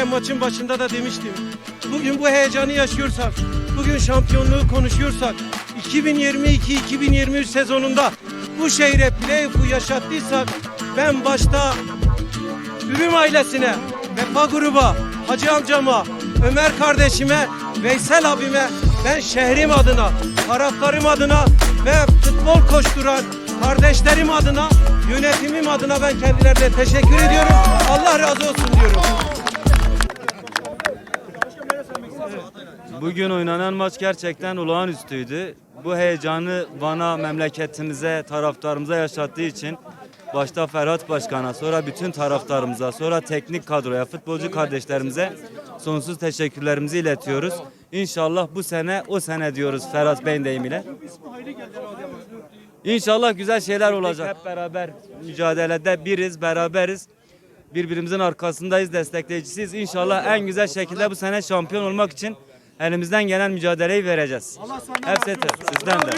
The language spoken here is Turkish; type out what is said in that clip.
oynarken maçın başında da demiştim. Bugün bu heyecanı yaşıyorsak, bugün şampiyonluğu konuşuyorsak, 2022-2023 sezonunda bu şehre playoff'u yaşattıysak ben başta Ürüm ailesine, Vefa gruba, Hacı amcama, Ömer kardeşime, Veysel abime ben şehrim adına, taraftarım adına ve futbol koşturan kardeşlerim adına, yönetimim adına ben kendilerine teşekkür ediyorum. Allah razı olsun diyorum. Bugün oynanan maç gerçekten olağanüstüydü. Bu heyecanı bana, memleketimize, taraftarımıza yaşattığı için başta Ferhat Başkan'a, sonra bütün taraftarımıza, sonra teknik kadroya, futbolcu kardeşlerimize sonsuz teşekkürlerimizi iletiyoruz. İnşallah bu sene o sene diyoruz Ferhat Bey'in deyimiyle. İnşallah güzel şeyler olacak. Hep beraber mücadelede biriz, beraberiz. Birbirimizin arkasındayız, destekleyicisiyiz. İnşallah en güzel şekilde bu sene şampiyon olmak için elimizden gelen mücadeleyi vereceğiz. Hepsi sizden de.